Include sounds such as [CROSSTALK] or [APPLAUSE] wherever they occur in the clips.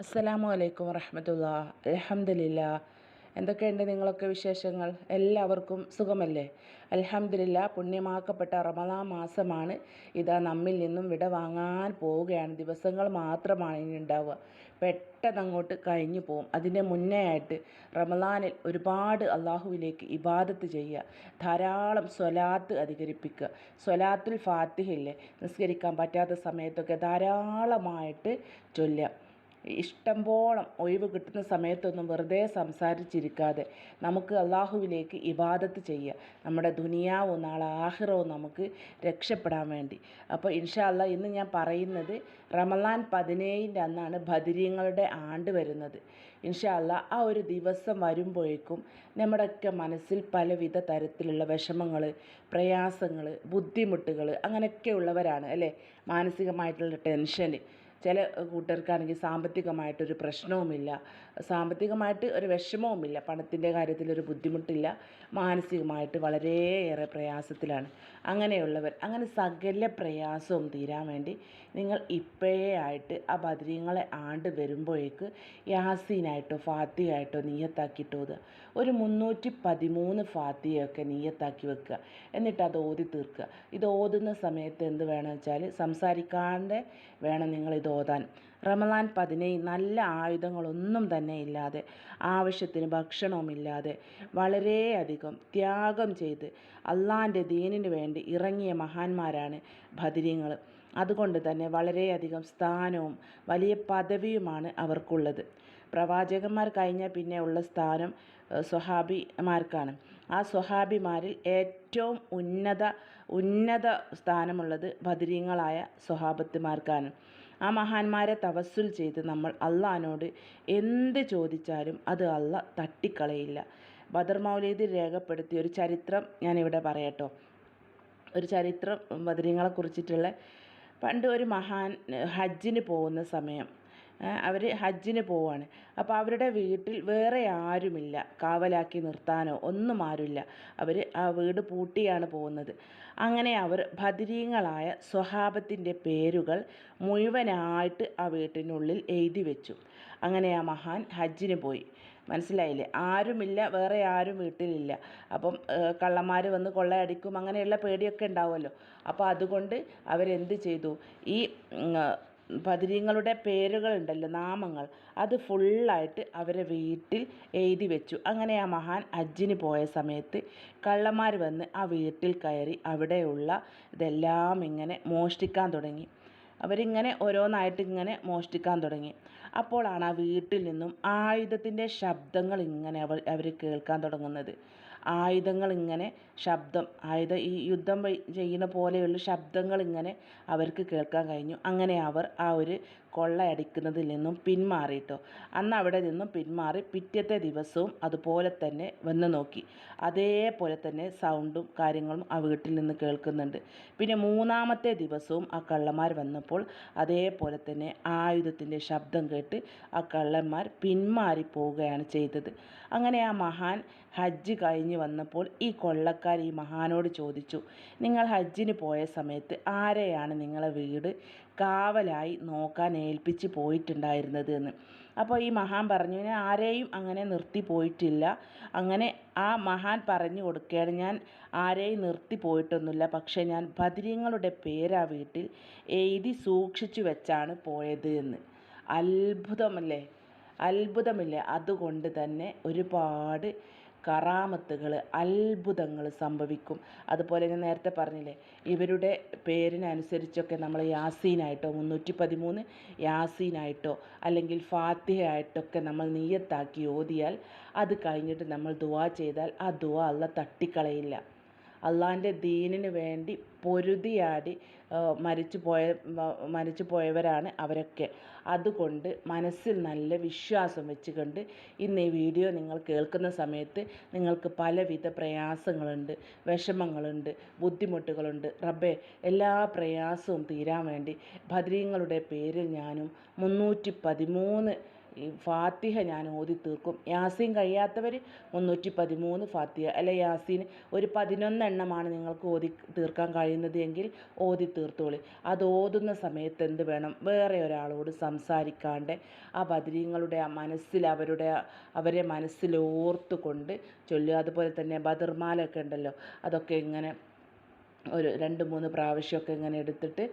അസ്സലാമു അലൈക്കും വറഹമത്തുള്ള. അലഹമില്ല എന്തൊക്കെയുണ്ട് നിങ്ങളൊക്കെ വിശേഷങ്ങൾ? എല്ലാവർക്കും സുഖമല്ലേ? അലഹമില്ല പുണ്യമാക്കപ്പെട്ട റമദാൻ മാസമാണ്. ഇതാ നമ്മിൽ നിന്നും വിട വാങ്ങാൻ പോവുകയാണ്. ദിവസങ്ങൾ മാത്രമാണ് ഇനി ഉണ്ടാവുക. പെട്ടെന്ന് അങ്ങോട്ട് കഴിഞ്ഞു പോകും അതിന്റെ മുന്നേ ആയിട്ട് റമദാനിൽ ഒരുപാട് അള്ളാഹുവിലേക്ക് ഇബാദത്ത് ചെയ്യുക. ധാരാളം സ്വലാത്ത് അധികരിപ്പിക്കുക. സ്വലാത്തുൽ ഫാത്തിഹില്ലേ നിസ്കരിക്കാൻ പറ്റാത്ത സമയത്തൊക്കെ ധാരാളമായിട്ട് ചൊല്ലുക. ഇഷ്ടംപോളം ഒഴിവ് കിട്ടുന്ന സമയത്തൊന്നും വെറുതെ സംസാരിച്ചിരിക്കാതെ നമുക്ക് അള്ളാഹുവിലേക്ക് ഇബാദത്ത് ചെയ്യുക. നമ്മുടെ ദുനിയാവും നാളെ ആഹിറവും നമുക്ക് രക്ഷപ്പെടാൻ വേണ്ടി. അപ്പോൾ ഇൻഷാല്ല ഇന്ന് ഞാൻ പറയുന്നത് റമലാൻ പതിനേഴിന്റെ അന്നാണ് ബദിരീങ്ങളുടെ ആണ്ട് വരുന്നത്. ഇൻഷാല്ല ആ ഒരു ദിവസം വരുമ്പോഴേക്കും നമ്മുടെയൊക്കെ മനസ്സിൽ പലവിധ തരത്തിലുള്ള വിഷമങ്ങൾ പ്രയാസങ്ങൾ ബുദ്ധിമുട്ടുകൾ അങ്ങനെയൊക്കെ ഉള്ളവരാണ് അല്ലേ? മാനസികമായിട്ടുള്ള ടെൻഷൻ ചില കൂട്ടർക്കാണെങ്കിൽ സാമ്പത്തികമായിട്ടൊരു പ്രശ്നവുമില്ല. സാമ്പത്തികമായിട്ട് ഒരു വിഷമവുമില്ല. പണത്തിന്റെ കാര്യത്തിൽ ഒരു ബുദ്ധിമുട്ടില്ല. മാനസികമായിട്ട് വളരെയേറെ പ്രയാസത്തിലാണ്. അങ്ങനെയുള്ളവർ അങ്ങനെ സകല പ്രയാസവും തീരാൻ വേണ്ടി നിങ്ങൾ ഇപ്പോഴേ ആയിട്ട് ആ ബദ്രീങ്ങളെ ആണ്ട് വരുമ്പോഴേക്ക് യാസീനായിട്ടോ ഫാത്തിയായിട്ടോ നീയത്താക്കിയിട്ട് ഓതുക ഒരു മുന്നൂറ്റി പതിമൂന്ന് ഫാത്തിയൊക്കെ നീയത്താക്കി വെക്കുക. എന്നിട്ട് അത് ഓതി തീർക്കുക. ഇത് ഓതുന്ന സമയത്ത് എന്ത് വേണമെന്ന് വെച്ചാൽ സംസാരിക്കാണ്ട് വേണം നിങ്ങൾ ഇത് ഓതാൻ. റമദാൻ പതിനേഴ് നല്ല ആയുധങ്ങളൊന്നും തന്നെ ഇല്ലാതെ ആവശ്യത്തിന് ഭക്ഷണവുമില്ലാതെ വളരെയധികം ത്യാഗം ചെയ്ത് അള്ളാന്റെ ദീനിന് വേണ്ടി ഇറങ്ങിയ മഹാന്മാരാണ് ഭദ്രീങ്ങൾ അതുകൊണ്ട് തന്നെ വളരെയധികം സ്ഥാനവും വലിയ പദവിയുമാണ് അവർക്കുള്ളത്. പ്രവാചകന്മാർ കഴിഞ്ഞ പിന്നെ ഉള്ള സ്ഥാനം സ്വഹാബിമാർക്കാണ്. ആ സ്വഹാബിമാരിൽ ഏറ്റവും ഉന്നത ഉന്നത സ്ഥാനമുള്ളത് ബദരീങ്ങളായ സ്വഹാബത്തുമാർക്കാണ്. ആ മഹാന്മാരെ തവസ്സുൽ ചെയ്ത് നമ്മൾ അള്ളഹാനോട് എന്ത് ചോദിച്ചാലും അത് അള്ള തട്ടിക്കളയില്ല. ബദർ മൗലീദ് രേഖപ്പെടുത്തിയ ഒരു ചരിത്രം ഞാനിവിടെ പറയട്ടോ. ഒരു ചരിത്രം ബദരീങ്ങളെ കുറിച്ചിട്ടുള്ള പണ്ട് ഒരു മഹാൻ ഹജ്ജിന് പോകുന്ന സമയം. അവർ ഹജ്ജിന് പോവാണ്. അപ്പോൾ അവരുടെ വീട്ടിൽ വേറെ ആരുമില്ല. കാവലാക്കി നിർത്താനോ ഒന്നും ആരുമില്ല. അവർ ആ വീട് പൂട്ടിയാണ് പോകുന്നത്. അങ്ങനെ അവർ ബദിരീങ്ങളായ സ്വഹാബത്തിന്റെ പേരുകൾ മുഴുവനായിട്ട് ആ വീട്ടിനുള്ളിൽ എഴുതി വെച്ചു. അങ്ങനെ ആ മഹാൻ ഹജ്ജിന് പോയി. മനസ്സിലായില്ലേ? ആരുമില്ല വേറെ ആരും വീട്ടിലില്ല. അപ്പം കള്ളന്മാർ വന്ന് കൊള്ളയടിക്കും അങ്ങനെയുള്ള പേടിയൊക്കെ ഉണ്ടാവുമല്ലോ. അപ്പോൾ അതുകൊണ്ട് അവരെന്ത് ചെയ്തു? ഈ ബദിരീങ്ങളുടെ പേരുകളുണ്ടല്ലോ നാമങ്ങൾ. അത് ഫുള്ളായിട്ട് അവരെ വീട്ടിൽ എഴുതി വെച്ചു. അങ്ങനെ ആ മഹാൻ ഹജ്ജിന് പോയ സമയത്ത് കള്ളന്മാർ വന്ന് ആ വീട്ടിൽ കയറി അവിടെയുള്ള ഇതെല്ലാം ഇങ്ങനെ മോഷ്ടിക്കാൻ തുടങ്ങി. അവരിങ്ങനെ ഓരോന്നായിട്ട് ഇങ്ങനെ മോഷ്ടിക്കാൻ തുടങ്ങി. അപ്പോഴാണ് ആ വീട്ടിൽ നിന്നും ആയുധത്തിന്റെ ശബ്ദങ്ങൾ ഇങ്ങനെ അവർ അവർ കേൾക്കാൻ തുടങ്ങുന്നത്. ആയുധങ്ങൾ ഇങ്ങനെ ശബ്ദം ആയുധ ഈ യുദ്ധം ചെയ്യുന്ന പോലെയുള്ള ശബ്ദങ്ങൾ ഇങ്ങനെ അവർക്ക് കേൾക്കാൻ കഴിഞ്ഞു. അങ്ങനെ അവർ ആ ഒരു കൊള്ളയടിക്കുന്നതിൽ നിന്നും പിന്മാറിയിട്ടോ. അന്ന് അവിടെ നിന്നും പിന്മാറി പിറ്റത്തെ ദിവസവും അതുപോലെ തന്നെ വന്ന് നോക്കി. അതേപോലെ തന്നെ സൗണ്ടും കാര്യങ്ങളും ആ വീട്ടിൽ നിന്ന് കേൾക്കുന്നുണ്ട്. പിന്നെ മൂന്നാമത്തെ ദിവസവും ആ കള്ളന്മാർ വന്നപ്പോൾ അതേപോലെ തന്നെ ആയുധത്തിന്റെ ശബ്ദം കേട്ട് ആ കള്ളന്മാർ പിന്മാറി പോവുകയാണ് ചെയ്തത്. അങ്ങനെ ആ മഹാൻ ഹജ്ജ് കഴിഞ്ഞ് വന്നപ്പോൾ ഈ കൊള്ളക്കാർ ഈ മഹാനോട് ചോദിച്ചു നിങ്ങൾ ഹജ്ജിന് പോയ സമയത്ത് ആരെയാണ് നിങ്ങളെ വീട് കാവലായി നോക്കാൻ ഏൽപ്പിച്ച് പോയിട്ടുണ്ടായിരുന്നത് എന്ന്. അപ്പോൾ ഈ മഹാൻ പറഞ്ഞു ഞാൻ ആരെയും അങ്ങനെ നിർത്തി പോയിട്ടില്ല. അങ്ങനെ ആ മഹാൻ പറഞ്ഞു കൊടുക്കുകയാണ് ഞാൻ ആരെയും നിർത്തി പോയിട്ടൊന്നുമില്ല. പക്ഷേ ഞാൻ ബദിരീങ്ങളുടെ പേര് ആ വീട്ടിൽ എഴുതി സൂക്ഷിച്ചു വെച്ചാണ് പോയത് എന്ന്. അത്ഭുതമല്ലേ? അത്ഭുതമില്ലേ? അതുകൊണ്ട് തന്നെ ഒരുപാട് കറാമത്തുകൾ അത്ഭുതങ്ങൾ സംഭവിക്കും. അതുപോലെ ഞാൻ നേരത്തെ പറഞ്ഞില്ലേ ഇവരുടെ പേരിനനുസരിച്ചൊക്കെ നമ്മൾ യാസീനായിട്ടോ മുന്നൂറ്റി പതിമൂന്ന് യാസീനായിട്ടോ അല്ലെങ്കിൽ ഫാത്തിഹയായിട്ടൊക്കെ നമ്മൾ നീയത്താക്കി ഓതിയാൽ അത് കഴിഞ്ഞിട്ട് നമ്മൾ ദുവാ ചെയ്താൽ ആ ദുവാ അല്ല തട്ടിക്കളയില്ല. അള്ളാന്റെ ദീനിന് വേണ്ടി പൊരുതിയാടി മരിച്ചു പോയ മരിച്ചു പോയവരാണ് അവരൊക്കെ. അതുകൊണ്ട് മനസ്സിൽ നല്ല വിശ്വാസം വെച്ചുകൊണ്ട് ഇന്ന് ഈ വീഡിയോ നിങ്ങൾ കേൾക്കുന്ന സമയത്ത് നിങ്ങൾക്ക് പലവിധ പ്രയാസങ്ങളുണ്ട് വിഷമങ്ങളുണ്ട് ബുദ്ധിമുട്ടുകളുണ്ട്. റബ്ബേ എല്ലാ പ്രയാസവും തീരാൻ വേണ്ടി ഭദ്രീങ്ങളുടെ പേരിൽ ഞാനും മുന്നൂറ്റി പതിമൂന്ന് ഈ ഫാത്തിഹ ഞാൻ ഓതി തീർക്കും. യാസീൻ കഴിയാത്തവർ മുന്നൂറ്റി പതിമൂന്ന് ഫാത്തിഹ അല്ലെ യാസീൻ? ഒരു പതിനൊന്നെണ്ണമാണ് നിങ്ങൾക്ക് ഓതി തീർക്കാൻ കഴിയുന്നത് എങ്കിൽ ഓതി തീർത്തോളി. അത് ഓതുന്ന സമയത്ത് എന്ത് വേണം? വേറെ ഒരാളോട് സംസാരിക്കാണ്ട് ആ ബദരീങ്ങളുടെ ആ മനസ്സിൽ അവരുടെ അവരെ മനസ്സിൽ ഓർത്തുകൊണ്ട് ചൊല്ലുക. അതുപോലെ തന്നെ ബദർമാലൊക്കെ ഉണ്ടല്ലോ അതൊക്കെ ഇങ്ങനെ ഒരു രണ്ട് മൂന്ന് പ്രാവശ്യമൊക്കെ ഇങ്ങനെ എടുത്തിട്ട്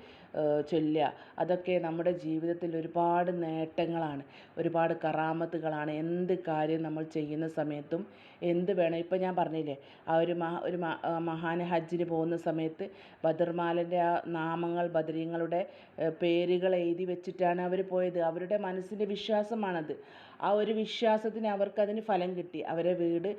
ചൊല്ലുക. അതൊക്കെ നമ്മുടെ ജീവിതത്തിൽ ഒരുപാട് നേട്ടങ്ങളാണ്. ഒരുപാട് കറാമത്തുകളാണ്. എന്ത് കാര്യം നമ്മൾ ചെയ്യുന്ന സമയത്തും എന്ത് വേണം. ഇപ്പം ഞാൻ പറഞ്ഞില്ലേ ആ ഒരു മഹാ ഒരു മഹാന് ഹജ്ജിന് പോകുന്ന സമയത്ത് ബദർമാലന്റെ ആ നാമങ്ങൾ ബദരീങ്ങളുടെ പേരുകൾ എഴുതി വെച്ചിട്ടാണ് അവർ പോയത്. അവരുടെ മനസ്സിന്റെ വിശ്വാസമാണത്. ആ ഒരു വിശ്വാസത്തിന് അവർക്കതിന് ഫലം കിട്ടി. അവരെ വീട്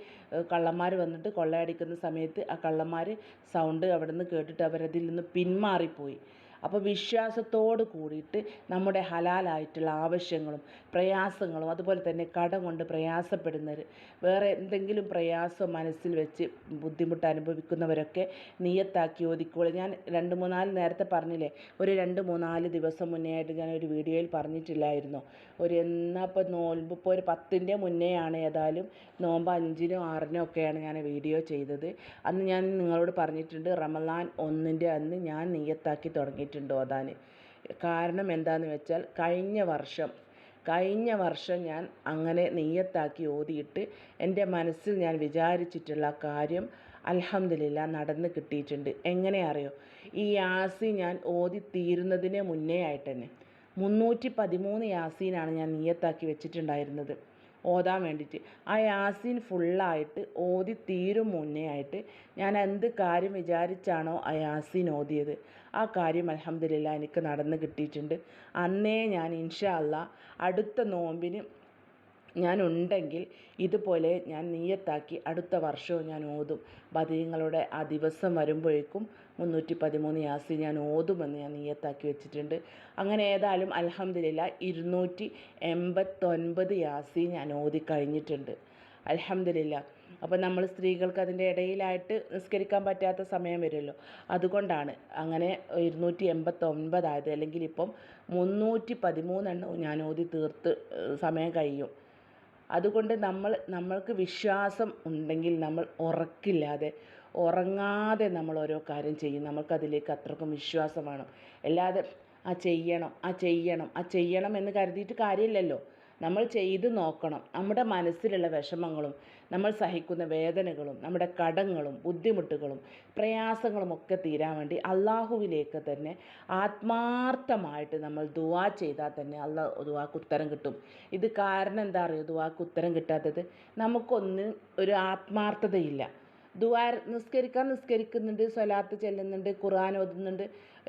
കള്ളന്മാർ വന്നിട്ട് കൊള്ളയടിക്കുന്ന സമയത്ത് ആ കള്ളന്മാർ സൗണ്ട് അവിടെ നിന്ന് കേട്ടിട്ട് അവരതിൽ നിന്ന് പിന്മാറിപ്പോയി. അപ്പോൾ വിശ്വാസത്തോട് കൂടിയിട്ട് നമ്മുടെ ഹലാലായിട്ടുള്ള ആവശ്യങ്ങളും പ്രയാസങ്ങളും അതുപോലെ തന്നെ കടം കൊണ്ട് പ്രയാസപ്പെടുന്നവർ വേറെ എന്തെങ്കിലും പ്രയാസം മനസ്സിൽ വെച്ച് ബുദ്ധിമുട്ട് അനുഭവിക്കുന്നവരൊക്കെ നിയത്താക്കി ഒതുക്കുക ഞാൻ രണ്ട് മൂന്നാൽ നേരത്തെ പറഞ്ഞില്ലേ ഒരു രണ്ട് മൂന്നാൽ ദിവസം മുന്നേ ആയിട്ട് ഞാൻ ഒരു വീഡിയോയിൽ പറഞ്ഞിട്ടില്ലായിരുന്നു. ഒരു എന്നാ ഇപ്പോൾ നോൽമ്പ് ഇപ്പോൾ ഒരു പത്തിന്റെ മുന്നേ ആണ് ഏതായാലും നോമ്പ് അഞ്ചിനും ആറിനും ഒക്കെയാണ് ഞാൻ വീഡിയോ ചെയ്തത്. അന്ന് ഞാൻ നിങ്ങളോട് പറഞ്ഞിട്ടുണ്ട് റമലാൻ ഒന്നിന്റെ അന്ന് ഞാൻ നിയത്താക്കി തുടങ്ങിയിട്ടുണ്ട്. തുടങ്ങിയിട്ടുണ്ട് ഓതാൻ കാരണം എന്താണെന്ന് വെച്ചാൽ കഴിഞ്ഞ വർഷം കഴിഞ്ഞ വർഷം ഞാൻ അങ്ങനെ നെയ്യത്താക്കി ഓതിയിട്ട് എന്റെ മനസ്സിൽ ഞാൻ വിചാരിച്ചിട്ടുള്ള കാര്യം അലഹമില്ല നടന്ന് കിട്ടിയിട്ടുണ്ട്. എങ്ങനെ അറിയോ? ഈ യാസി ഞാൻ ഓതി തീരുന്നതിന് മുന്നേ ആയിട്ടന്നെ. മുന്നൂറ്റി പതിമൂന്ന് യാസീനാണ് ഞാൻ നീയത്താക്കി വെച്ചിട്ടുണ്ടായിരുന്നത്. ഓതാൻ വേണ്ടിയിട്ട്. ആ യാസീൻ ഫുള്ളായിട്ട് ഓതി തീരും മുന്നേ ആയിട്ട് ഞാൻ എന്ത് കാര്യം വിചാരിച്ചാണോ ആ യാസീൻ ഓതിയത്. ആ കാര്യം അലഹമ്മദില്ല എനിക്ക് നടന്ന് കിട്ടിയിട്ടുണ്ട്. അന്നേ ഞാൻ ഇൻഷാ അല്ല അടുത്ത നോമ്പിന് ഞാൻ ഉണ്ടെങ്കിൽ ഇതുപോലെ ഞാൻ നീയത്താക്കി അടുത്ത വർഷവും ഞാൻ ഓതും. ബദീങ്ങളുടെ ആ ദിവസം വരുമ്പോഴേക്കും മുന്നൂറ്റി പതിമൂന്ന് യാസി ഞാൻ ഓതുമെന്ന് ഞാൻ നീയത്താക്കി വെച്ചിട്ടുണ്ട്. അങ്ങനെ ഏതായാലും അലഹമ്മദില്ല ഇരുന്നൂറ്റി എൺപത്തൊൻപത് യാസി ഞാൻ ഓതി കഴിഞ്ഞിട്ടുണ്ട്. അലഹമ്മദില്ല അപ്പോൾ നമ്മൾ സ്ത്രീകൾക്ക് അതിന്റെ ഇടയിലായിട്ട് നിസ്കരിക്കാൻ പറ്റാത്ത സമയം വരുമല്ലോ. അതുകൊണ്ടാണ് അങ്ങനെ ഇരുന്നൂറ്റി എൺപത്തൊൻപതായത് അല്ലെങ്കിൽ ഇപ്പം മുന്നൂറ്റി പതിമൂന്നെണ്ണം ഞാൻ ഓതി തീർത്ത് സമയം കഴിയും. അതുകൊണ്ട് നമ്മൾ നമ്മൾക്ക് വിശ്വാസം ഉണ്ടെങ്കിൽ നമ്മൾ ഉറക്കില്ലാതെ ഉറങ്ങാതെ നമ്മൾ ഓരോ കാര്യം ചെയ്യും. നമുക്കതിലേക്ക് അത്രക്കും വിശ്വാസം വേണം. അല്ലാതെ ആ ചെയ്യണം ആ ചെയ്യണം ആ ചെയ്യണം എന്ന് കരുതിയിട്ട് കാര്യമില്ലല്ലോ. നമ്മൾ ചെയ്ത് നോക്കണം. നമ്മുടെ മനസ്സിലുള്ള വിഷമങ്ങളും നമ്മൾ സഹിക്കുന്ന വേദനകളും നമ്മുടെ കടങ്ങളും ബുദ്ധിമുട്ടുകളും പ്രയാസങ്ങളും ഒക്കെ തീരാൻ വേണ്ടി അള്ളാഹുവിലേക്ക് തന്നെ ആത്മാർത്ഥമായിട്ട് നമ്മൾ ദുവാ ചെയ്താൽ തന്നെ അള്ളാഹ് ദുവാക്ക് ഉത്തരം കിട്ടും. ഇത് കാരണം എന്താ അറിയോ? ദുവാക്ക് ഉത്തരം കിട്ടാത്തത് നമുക്കൊന്നും ഒരു ആത്മാർത്ഥതയില്ല. ദുവാ നിസ്കരിക്കാൻ നിസ്കരിക്കുന്നുണ്ട് സ്വലാത്ത് ചെല്ലുന്നുണ്ട് ഖുർആൻ ഓതുന്നുണ്ട്.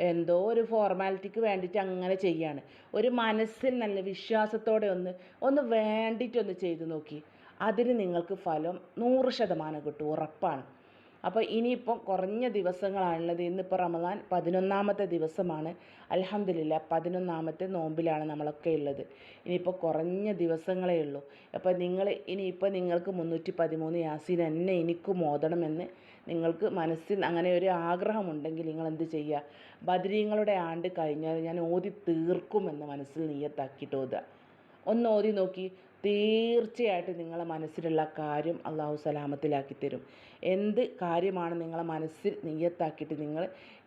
എന്തോ ഒരു ഫോർമാലിറ്റിക്ക് വേണ്ടിയിട്ട് അങ്ങനെ ചെയ്യാണ്. ഒരു മനസ്സിൽ നല്ല വിശ്വാസത്തോടെ ഒന്ന് ഒന്ന് വേണ്ടിയിട്ടൊന്ന് ചെയ്തു നോക്കി. അതിന് നിങ്ങൾക്ക് ഫലം നൂറ് ശതമാനം കിട്ടും ഉറപ്പാണ്. അപ്പോൾ ഇനിയിപ്പം കുറഞ്ഞ ദിവസങ്ങളാണുള്ളത്. ഇന്നിപ്പോൾ റമദാൻ പതിനൊന്നാമത്തെ ദിവസമാണ്. അലഹമ്മദില്ല പതിനൊന്നാമത്തെ നോമ്പിലാണ് നമ്മളൊക്കെ ഉള്ളത്. ഇനിയിപ്പോൾ കുറഞ്ഞ ദിവസങ്ങളേ ഉള്ളൂ. അപ്പോൾ നിങ്ങൾ ഇനിയിപ്പോൾ നിങ്ങൾക്ക് മുന്നൂറ്റി പതിമൂന്ന് യാസീൻ എന്നെ എനിക്കും ഓതണമെന്ന് നിങ്ങൾക്ക് മനസ്സിൽ അങ്ങനെ ഒരു ആഗ്രഹമുണ്ടെങ്കിൽ നിങ്ങൾ എന്ത് ചെയ്യുക ബദരീങ്ങളുടെ ആണ്ട് കഴിഞ്ഞാൽ ഞാൻ ഓതി തീർക്കുമെന്ന് മനസ്സിൽ നീയത്താക്കിയിട്ട് ഓതുക ഒന്ന് ഓതി നോക്കി. തീർച്ചയായിട്ടും നിങ്ങളെ മനസ്സിലുള്ള കാര്യം അള്ളാഹു സലാമത്തിലാക്കി തരും. എന്ത് കാര്യമാണ് നിങ്ങളെ മനസ്സിൽ നെയ്യത്താക്കിയിട്ട് നിങ്ങൾ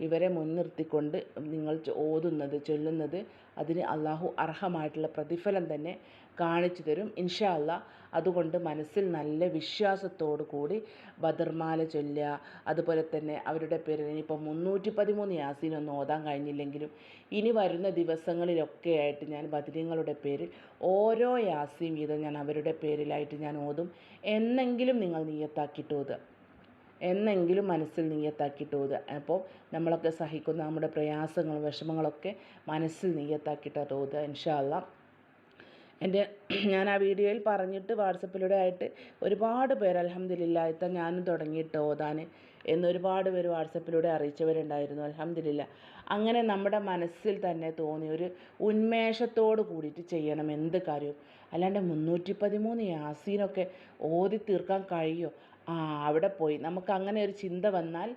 ഇവരെ മുൻനിർത്തിക്കൊണ്ട് നിങ്ങൾ ഓതുന്നത് ചൊല്ലുന്നത് അതിന് അള്ളാഹു അർഹമായിട്ടുള്ള പ്രതിഫലം തന്നെ കാണിച്ചു തരും. ഇൻഷാ അല്ലാ അതുകൊണ്ട് മനസ്സിൽ നല്ല വിശ്വാസത്തോടു കൂടി ബദർമാല ചൊല്ലുക. അതുപോലെ തന്നെ അവരുടെ പേരിൽ ഇനിയിപ്പോൾ മുന്നൂറ്റി പതിമൂന്ന് യാസീനൊന്നും ഓതാൻ കഴിഞ്ഞില്ലെങ്കിലും ഇനി വരുന്ന ദിവസങ്ങളിലൊക്കെ ആയിട്ട് ഞാൻ ബദരീങ്ങളുടെ പേരിൽ ഓരോ യാസീൻ വീതം ഞാൻ അവരുടെ പേരിലായിട്ട് ഞാൻ ഓതും. എന്നെങ്കിലും നിങ്ങൾ നീയത്താക്കിയിട്ട് ഓതുക. എന്നെങ്കിലും മനസ്സിൽ നീയത്താക്കിയിട്ട് ഓതുക. അപ്പോൾ നമ്മളൊക്കെ സഹിക്കുന്ന നമ്മുടെ പ്രയാസങ്ങളും വിഷമങ്ങളൊക്കെ മനസ്സിൽ നീയത്താക്കിയിട്ട് ഓതുക. ഇൻഷാ അല്ലാ എന്റെ [CLEARS THROAT] ഞാൻ ആ വീഡിയോയിൽ പറഞ്ഞിട്ട് വാട്സപ്പിലൂടെ ആയിട്ട് ഒരുപാട് പേർ അലഹമ്മദില്ല ഇത്ത ഞാനും തുടങ്ങിയിട്ട് ഓതാൻ എന്നൊരുപാട് പേര് വാട്സപ്പിലൂടെ അറിയിച്ചവരുണ്ടായിരുന്നു അലഹമ്മദില്ല അങ്ങനെ നമ്മുടെ മനസ്സിൽ തന്നെ തോന്നിയ ഒരു ഉന്മേഷത്തോട് കൂടിയിട്ട് ചെയ്യണം എന്ത് കാര്യവും. അല്ലാണ്ട് മുന്നൂറ്റി പതിമൂന്ന് യാസീനൊക്കെ ഓതി തീർക്കാൻ കഴിയുമോ ആ അവിടെ പോയി. നമുക്ക് അങ്ങനെ ഒരു ചിന്ത വന്നാൽ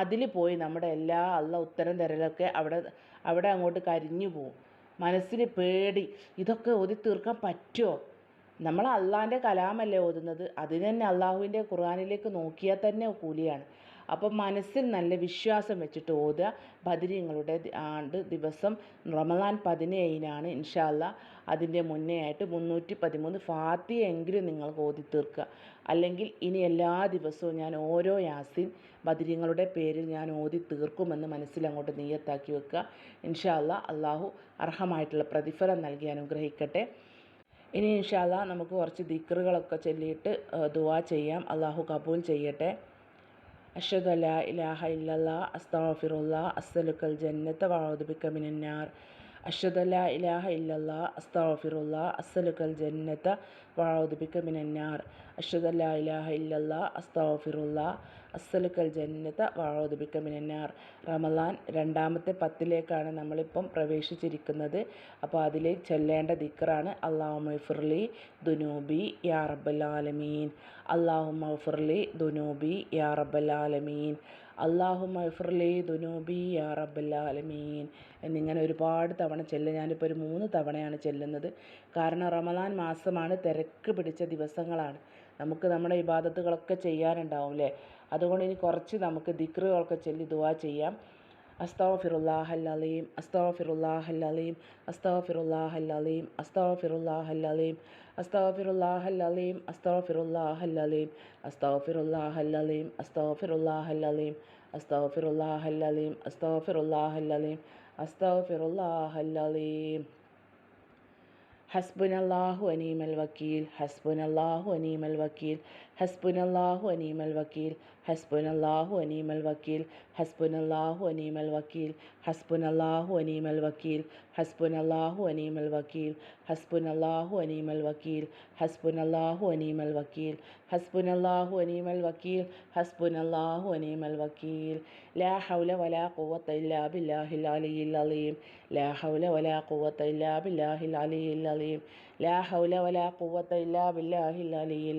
അതിൽ പോയി നമ്മുടെ എല്ലാ അള്ള ഉത്തരം തരലൊക്കെ അവിടെ അവിടെ അങ്ങോട്ട് കരിഞ്ഞു പോവും. മനസ്സിന് പേടി. ഇതൊക്കെ ഓതി തീർക്കാൻ പറ്റുമോ നമ്മൾ അള്ളാന്റെ കലാമല്ലേ ഓതുന്നത്. അതിന് തന്നെ അള്ളാഹുവിന്റെ ഖുർആാനിലേക്ക് നോക്കിയാൽ തന്നെ കൂലിയാണ്. അപ്പം മനസ്സിൽ നല്ല വിശ്വാസം വെച്ചിട്ട് ഓതുക. ബദരീങ്ങളുടെ ആണ്ട് ദിവസം റമദാൻ പതിനേഴിനാണ് ഇൻഷാല്ല അതിന്റെ മുന്നേ ആയിട്ട് മുന്നൂറ്റി പതിമൂന്ന് ഫാത്തിയെങ്കിലും നിങ്ങൾ ഓതി തീർക്കുക. അല്ലെങ്കിൽ ഇനി എല്ലാ ദിവസവും ഞാൻ ഓരോ യാസിൻ ബദരീങ്ങളുടെ പേരിൽ ഞാൻ ഓതി തീർക്കുമെന്ന് മനസ്സിൽ അങ്ങോട്ട് നീയത്താക്കി വെക്കുക. ഇൻഷാല്ല അള്ളാഹു അർഹമായിട്ടുള്ള പ്രതിഫലം നൽകി അനുഗ്രഹിക്കട്ടെ. ഇനി ഇൻഷാല്ല നമുക്ക് കുറച്ച് ദിക്കറുകളൊക്കെ ചൊല്ലിയിട്ട് ദുവാ ചെയ്യാം. അള്ളാഹു കബൂൽ ചെയ്യട്ടെ. അഷദ് അല ഇലാഹ ഇല്ലല്ല അസ്താഫിറുല്ല അസ്സലുക്കൽ ജന്നത്ത് വാദുബിക്ക മിനന്നാർ അഷദ് അല ഇലാഹ ഇല്ലല്ല അസ്താഫിറുല്ല അസ്സലുക്കൽ ജന്നത്ത് വാദുബിക്ക മിനന്നാർ അഷദ് അല ഇലാഹ ഇല്ലല്ല അസ്താഫിറുല്ല അസ്സലുക്കൽ ജന്നത വഅഊദു ബിക മിനന്നാർ. റമളാൻ രണ്ടാമത്തെ പത്തിലേക്കാണ് നമ്മളിപ്പം പ്രവേശിച്ചിരിക്കുന്നത്. അപ്പോൾ അതിലേക്ക് ചൊല്ലേണ്ട ദിക്റാണ് അള്ളാഹുമ്മ ഫിർലി ദുനൂബി യാ റബ്ബൽ ആലമീൻ. അള്ളാഹുമ്മ ഫിർലി ദുനൂബി യാ റബ്ബൽ ആലമീൻ. അള്ളാഹുമ്മ ഫിർലി ദുനൂബി യാ റബ്ബൽ ആലമീൻ. എന്നിങ്ങനെ ഒരുപാട് തവണ ചെല്ലുക ഞാനിപ്പോൾ ഒരു മൂന്ന് തവണയാണ് ചെല്ലുന്നത്. കാരണം റമദാൻ മാസമാണ് തിരക്ക് പിടിച്ച ദിവസങ്ങളാണ്. നമുക്ക് നമ്മുടെ ഇബാദത്തുകളൊക്കെ ചെയ്യാനുണ്ടാവും അല്ലേ അതുകൊണ്ട് ഇനി കുറച്ച് നമുക്ക് ദിക്റുകളൊക്കെ ചൊല്ലി ദുവാ ചെയ്യാം അസ്തഗ്ഫിറുല്ലാഹൽ അലീം അസ്തഗ്ഫിറുല്ലാഹൽ അലീം അസ്തഗ്ഫിറുല്ലാഹൽ അലീം അസ്തഗ്ഫിറുല്ലാഹൽ അലീം അസ്തഗ്ഫിറുല്ലാഹൽ അലീം അസ്തഗ്ഫിറുല്ലാഹൽ അലീം അസ്തഗ്ഫിറുല്ലാഹൽ അലീം അസ്തഗ്ഫിറുല്ലാഹൽ അലീം അസ്തഗ്ഫിറുല്ലാഹൽ അലീം അസ്തഗ്ഫിറുല്ലാഹൽ അലീം അസ്തഗ്ഫിറുല്ലാഹൽ അലീം ഹസ്ബുനല്ലാഹു അനീമൽ വക്കീൽ ഹസ്ബുനല്ലാഹു അനീമൽ വക്കീൽ ഹസ്ബുനല്ലാഹു അനീമൽ വക്കീൽ ഹസ്ബുനല്ലാഹു അനീമൽ വക്കീൽ ഹസ്ബുനല്ലാഹു അനീമൽ വക്കീൽ ഹസ്ബുനല്ലാഹു അനീമൽ വക്കീൽ ഹസ്ബുനല്ലാഹു അനീമൽ വക്കീൽ ഹസ്ബുനല്ലാഹു അനീമൽ വക്കീൽ ഹസ്ബുനല്ലാഹു അനീമൽ വക്കീൽ ഹസ്ബുനല്ലാഹു അനീമൽ വക്കീൽ ഹസ്ബുനല്ലാഹു അനീമൽ വക്കീൽ ലാ ഹൗല വലാ ഖുവത ഇല്ലാ ബില്ലാഹിൽ അലിയിൽ അലീം ലാ ഹൗല വലാ ഖുവത ഇല്ലാ ബില്ലാഹിൽ അലിയിൽ അലീം ലാ ഹൗല വലാ ഖുവത ഇല്ലാ ബില്ലാഹിൽ അലിയിൽ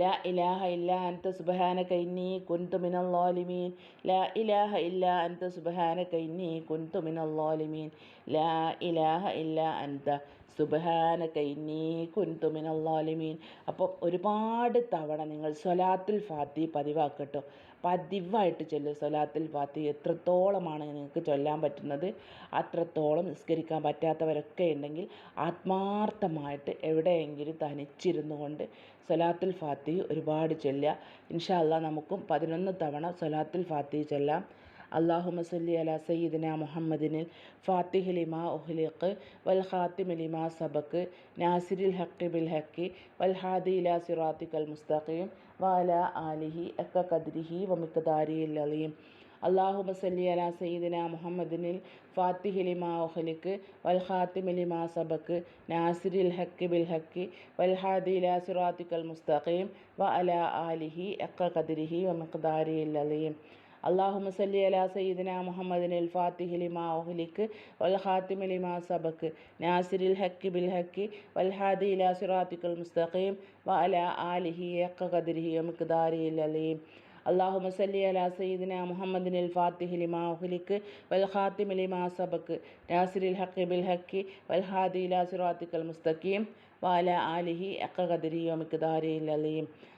ലാ ഇലാഹ ഇല്ല അൻത സുബ്ഹാനക ഇന്നി കുന്തു മിനൽ ളാലിമീൻ ലാ ഇലാഹ ഇല്ല അൻത സുബ്ഹാനക ഇന്നി കുന്തു മിനൽ ളാലിമീൻ ലാ ഇലാഹ ഇല്ല അൻത സുബ്ഹാനക ഇന്നി കുന്തു മിനൽ ളാലിമീൻ അപ്പോൾ ഒരുപാട് തവണ നിങ്ങൾ സ്വലാത്തുൽ ഫാത്തി പതിവാക്കട്ടോ. പതിവായിട്ട് ചൊല്ലുക സ്വലാത്തുൽ ഫാത്തി എത്രത്തോളമാണ് നിങ്ങൾക്ക് ചൊല്ലാൻ പറ്റുന്നത് അത്രത്തോളം നിസ്കരിക്കാൻ പറ്റാത്തവരൊക്കെ ഉണ്ടെങ്കിൽ ആത്മാർത്ഥമായിട്ട് എവിടെയെങ്കിലും തനിച്ചിരുന്നു കൊണ്ട് സ്വലാത്തുൽ ഫാത്തി ഒരുപാട് ചൊല്ലുക. ഇൻഷാ അല്ലാ നമുക്കും പതിനൊന്ന് തവണ സ്വലാത്തുൽ ഫാത്തി ചൊല്ലാം. അള്ളാഹു സല്ലി അല സയ്യിദിന മുഹമ്മദിനിൽ ഫാത്തിഹ് ലിമ ഉഹ്ലിഖ് വൽ ഖാത്തിമ ലിമ സബക്ക് നാസിരിൽ ഹക്കി ബിൽ ഹക്കി വൽ ഹാദി ഇല സിറാത്തിക്കൽ മുസ്തഖീം വാല ആലിഹി അക്ക കദ്രിഹി വമിക്കദാരിയിൽ അലീം. അള്ളാഹു ബസല്ലി അല സയ്യിദിന മുഹമ്മദിനിൽ ഫാത്തിഹ് ലിമ ഉഹ്ലിക്ക് വൽ ഖാത്തിമ ലിമ സബക്ക് നാസിരിൽ ഹക്കി ബിൽ ഹക്കി വൽ ഹാദി ഇല സിറാത്തിക്കൽ മുസ്തഖീം വ അല ആലിഹി അക്ക കദ്രിഹി വമിക്കദാരിയിൽ അലീം. അള്ളാഹു സല്ലി അലാ സയ്യിദിന മുഹമ്മദിനിൽ ഫാത്തിഹി ലിമാ ഒഹ്ലിക്ക് വൽ ഖാത്തിമി ലിമാ സബക്ക് നാസിരിൽ ഹക്കി ബിൽ ഹക്കി വൽ ഹാദി ഇലാ സിറാത്തിക്കുൽ മുസ്തഖീം വ അല ആലിഹി യക്ക ഖദരിഹി മിഖ്ദാരി അലീം. അള്ളാഹു മസല്ലി അല സയ്യിദിന മുഹമ്മദിനിൽ ഫാത്തിഹി ലിമാ ഉഹ്ലിക്ക് വൽ ഖാത്തിമി ലിമാ സബക്ക് നാസിരിൽ ഹക്കി ബിൽ ഹക്കി വൽ ഹാദി ഇലാ സിറാത്തിക്കൽ മുസ്തഖീം വാല ആലിഹി അക്കഖദരി ഒമിക്ക് ദാരിയിൽ അലീം.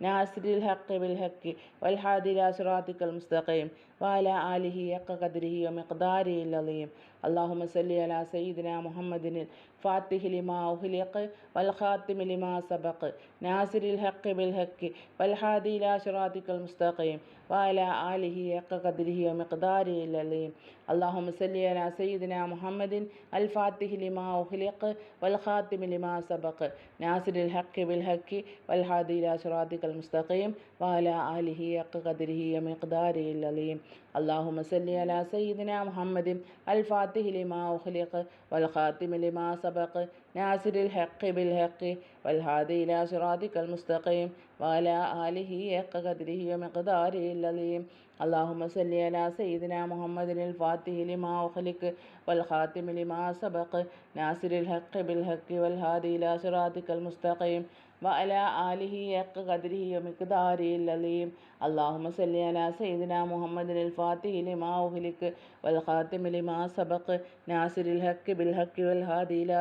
നാസിരിൽ ഹക്ക് ബിൽ ഹക്കി വൽഹാദില സുറാത്തിക്കൽ മുസ്തഖയും വാല ആലിഹി അക്ക കദിരിഹിയും ഇഖ്ദാരിയിൽ അലിയും അള്ളാഹുമ സല്ലി അല സയ്യിദിന മുഹമ്മദിനിൽ ഫാത്തിഹിലിമാ ഉഹ്ലിഖ് വൽഖാത്തിമിലിമാ സബഖ് നാസിരിൽ ഹക്ക് ബിൽ ഹക്കി വൽഹാദില സുറാത്തിക്കൽ മുസ്തഖയും വാല ആലിഹി അക്ക കദിരിഹിയും ഇഖ്ദാരിയിൽ അലിയും അള്ളാഹുമ സല്ലി അല സയ്യിദിന മുഹമ്മദിൻ അൽ ഫാത്തിഹിലിമാ ഉഹ്ലിഖ് വൽഖാത്തിമിലിമാ സബഖ് നാസിരിൽ ഹക്കി ബിൽ ഹക്കി വൽഹാദില സുറാദിക്കൽ മുസ്തഖീം വാല ആലിഹി അക്ക കദിരിഹി മിഖ്ദാരി അലീം അള്ളാഹു മസല്ലി അല സയ്യിദിന മുഹമ്മദിൻ അൽ ഫാത്തിഹി ലിമാ ഉഖ്ലിഖ് വൽ ഖാത്തിമി ലിമാ സബഖ് നാസിരിൽ ഹഖ് ബിൽ ഹഖ് വൽ ഹാദി ഇലാ സിറാദിക്കൽ മുസ്തഖീം വഅല ആലിഹി ഹഖ് ഖദ്രിഹി വമിഖ്ദാരിഹി അലീം. അള്ളാഹുമ്മ സല്ലി അല സയ്യിദിന മുഹമ്മദിൻ അൽ ഫാത്തിഹി ലിമാ ഉഖ്ലിഖ് വൽ ഖാത്തിമി ലിമാ സബഖ് നാസിരിൽ ഹഖ് ബിൽ ഹഖ് വൽ ഹാദി ഇലാ സിറാദിക്കൽ മുസ്തഖീം വഅല ആലിഹി അക്ക ഖദ്രിഹി വമിഖ്ദാരിഹി അലീം അല്ലാഹുമ്മ സല്ലി അലാ സയ്യിദിന മുഹമ്മദിനിൽ ഫാത്തിഹി ലിമാ ഉഹ്ലിക്ക് വൽ ഖാതിമി ലിമാ സബഖ്. നാസിരിൽ ഹഖ് ബിൽ ഹഖ് വൽ ഹാദി ഇലാ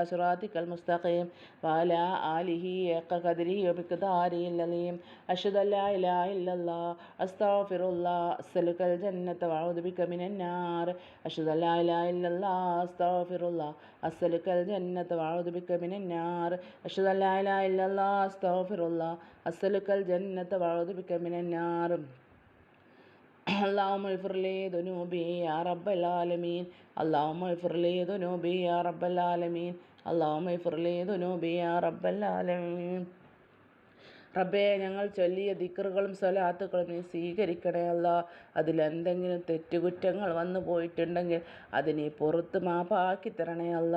മുസ്തഖീം. വഅല ആലിഹി അക്ക ഖദ്രിഹി വമിഖ്ദാരിഹി അലീം അഷ്ഹദു അല്ലാ ഇലാഹ ഇല്ലല്ലാഹ് അസ്തഗ്ഫിറുല്ലാഹ് അസ്അലുക്കൽ ജന്നത വഅഊദു ബിക മിനന്നാർ അഷ്ഹദു അല്ലാ ഇലാഹ അസ്തഗ്ഫിറുല്ലാഹ് അസ്സലുക്കൽ ജന്നത്ത് വാഴുതുബിക്ക മിനൻ നാർ. അഷ്ഹദു ജന്നത്ത് വാഴുതുബിക്ക മിനൻ നാർ. അള്ളാഹുമ്മ ഇഫർലേ ദുനൂബി യാ റബ്ബൽ ആലമീൻ. അള്ളാഹുമ്മ ഇഫർലേ ദുനൂബി യാ റബ്ബൽ ആലമീൻ. റബ്ബേ ഞങ്ങൾ ചൊല്ലിയ ദിക്കറുകളും സ്വലാത്തുകളും നീ സ്വീകരിക്കണേ അല്ല. അതിലെന്തെങ്കിലും തെറ്റുകുറ്റങ്ങൾ വന്നു പോയിട്ടുണ്ടെങ്കിൽ അതിനെ പുറത്ത് മാപ്പാക്കി തരണേ അല്ല.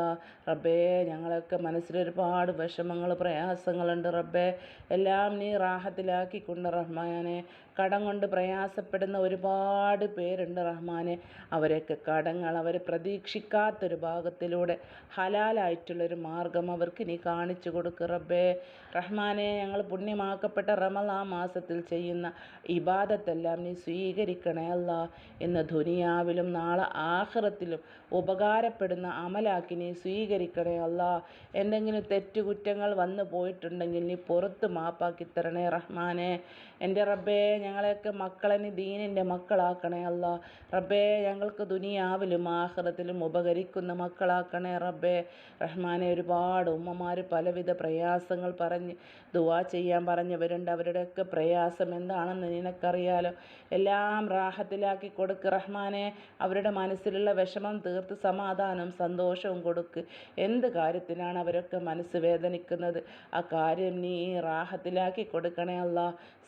റബ്ബേ ഞങ്ങളൊക്കെ മനസ്സിലൊരുപാട് വിഷമങ്ങൾ പ്രയാസങ്ങളുണ്ട് റബ്ബേ. എല്ലാം നീ റാഹത്തിലാക്കിക്കൊണ്ട് റഹ്മാനെ. കടം കൊണ്ട് പ്രയാസപ്പെടുന്ന ഒരുപാട് പേരുണ്ട് റഹ്മാനെ. അവരൊക്കെ കടങ്ങൾ അവർ പ്രതീക്ഷിക്കാത്തൊരു ഭാഗത്തിലൂടെ ഹലാലായിട്ടുള്ളൊരു മാർഗം അവർക്ക് നീ കാണിച്ചു കൊടുക്കുക റബ്ബേ. റഹ്മാനെ ഞങ്ങൾ പുണ്യമാക്കപ്പെട്ട റമലാ മാസത്തിൽ ചെയ്യുന്ന ഇബാദത്തെല്ലാം നീ സ്വീകരിക്കണേ അല്ല എന്ന് ദുനിയാവിലും നാളെ ആഹ്റത്തിലും ഉപകാരപ്പെടുന്ന അമലാക്കിനെ സ്വീകരിക്കണേ അല്ല എന്തെങ്കിലും തെറ്റുകുറ്റങ്ങൾ വന്നു പോയിട്ടുണ്ടെങ്കിൽ നീ പുറത്ത് മാപ്പാക്കി തരണേ റഹ്മാനെ. എന്റെ റബ്ബേ ഞങ്ങളെയൊക്കെ മക്കളെ നീ ദീനിന്റെ മക്കളാക്കണേ അല്ല റബ്ബേ ഞങ്ങൾക്ക് ദുനിയാവിലും ആഹ്റത്തിലും ഉപകരിക്കുന്ന മക്കളാക്കണേ റബ്ബേ. റഹ്മാനെ ഒരുപാട് ഉമ്മമാർ പലവിധ പ്രയാസങ്ങൾ പറഞ്ഞ് ദുവാ ചെയ്യാൻ പറഞ്ഞവരുണ്ട്. അവരുടെയൊക്കെ പ്രയാസം എന്താണെന്ന് നിനക്കറിയാലോ? എല്ലാം റാഹത്തിലാക്കി കൊടുക്ക് റഹ്മാനെ. അവരുടെ മനസ്സിലുള്ള വിഷമം തീർത്ത് സമാധാനം സന്തോഷവും കൊടുക്ക്. എന്ത് കാര്യത്തിനാണ് അവരൊക്കെ മനസ്സ് വേദനിക്കുന്നത്? ആ കാര്യം നീ റാഹത്തിലാക്കി കൊടുക്കണേ അല്ല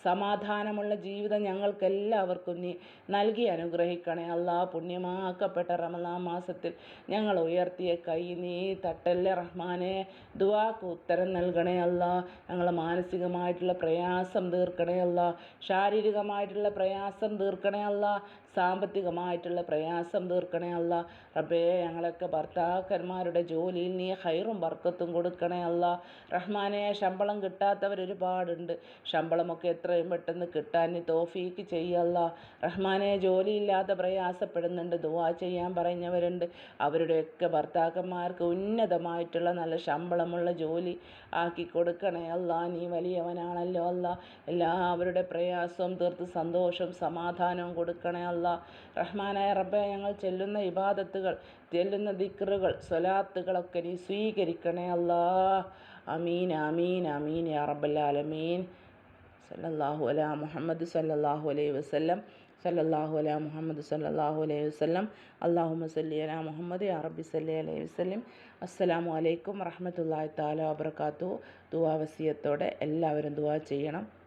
സമാധാനമുള്ള ജീവിതം ഞങ്ങൾക്കെല്ലാവർക്കും നീ നൽകി അനുഗ്രഹിക്കണേ. അള്ളാ പുണ്യമാക്കപ്പെട്ട റമദാൻ മാസത്തിൽ ഞങ്ങൾ ഉയർത്തിയ കൈ നീ തട്ടല്ലേ റഹ്മാനെ. ദുവാക്ക് ഉത്തരം നൽകണേ അല്ല ഞങ്ങൾ മാനസികമായിട്ടുള്ള പ്രയാസം തീർക്കണേ അല്ല ശാരീരികമായിട്ടുള്ള പ്രയാസം തീർക്കണേ അല്ല സാമ്പത്തികമായിട്ടുള്ള പ്രയാസം തീർക്കണേ അല്ല റബ്ബേ ഞങ്ങളൊക്കെ ഭർത്താക്കന്മാരുടെ ജോലിയിൽ നീ ഹൈറും ബർക്കത്തും കൊടുക്കണേ അല്ല റഹ്മാനെ ശമ്പളം കിട്ടാത്തവർ ഒരുപാടുണ്ട് ശമ്പളമൊക്കെ എത്രയും പെട്ടെന്ന് കിട്ടാൻ തോഫീക്ക് ചെയ്യല്ല റഹ്മാനെ ജോലിയില്ലാതെ പ്രയാസപ്പെടുന്നുണ്ട് ദുവാ ചെയ്യാൻ പറഞ്ഞവരുണ്ട്. അവരുടെയൊക്കെ ഭർത്താക്കന്മാർക്ക് ഉന്നതമായിട്ടുള്ള നല്ല ശമ്പളമുള്ള ജോലി ആക്കി കൊടുക്കണേ അല്ല. നീ വലിയവനാണല്ലോ അല്ല. എല്ലാവരുടെ പ്രയാസവും തീർത്ത് സന്തോഷം സമാധാനവും കൊടുക്കണേ അല്ല. റഹ്മാനായ റബ്ബെ ഞങ്ങൾ ചെല്ലുന്ന ഇബാദത്തുകൾ ചെല്ലുന്ന ദിക്റുകൾ സ്വലാത്തുകളൊക്കെ നീ സ്വീകരിക്കണേ അല്ലാ. അമീൻ അമീൻ അമീൻ യാ റബ്ബല്ലാലമീൻ സല്ലല്ലാഹു അല മുഹമ്മദ് സല്ലല്ലാഹു അലൈഹി വസല്ലം. സല്ലല്ലാഹു അല മുഹമ്മദ് സല്ലല്ലാഹു അലൈഹി വസല്ലം. അല്ലാഹുമ്മ സല്ലി അല മുഹമ്മദ് യാ റബ്ബി സല്ലി അലൈഹി വസല്ലം. അസ്സലാമു അലൈക്കും റഹ്മത്തുള്ളാഹി തആല വബറകാതുഹു. ദുആ വസിയത്തോടെ എല്ലാവരും ദുആ ചെയ്യണം.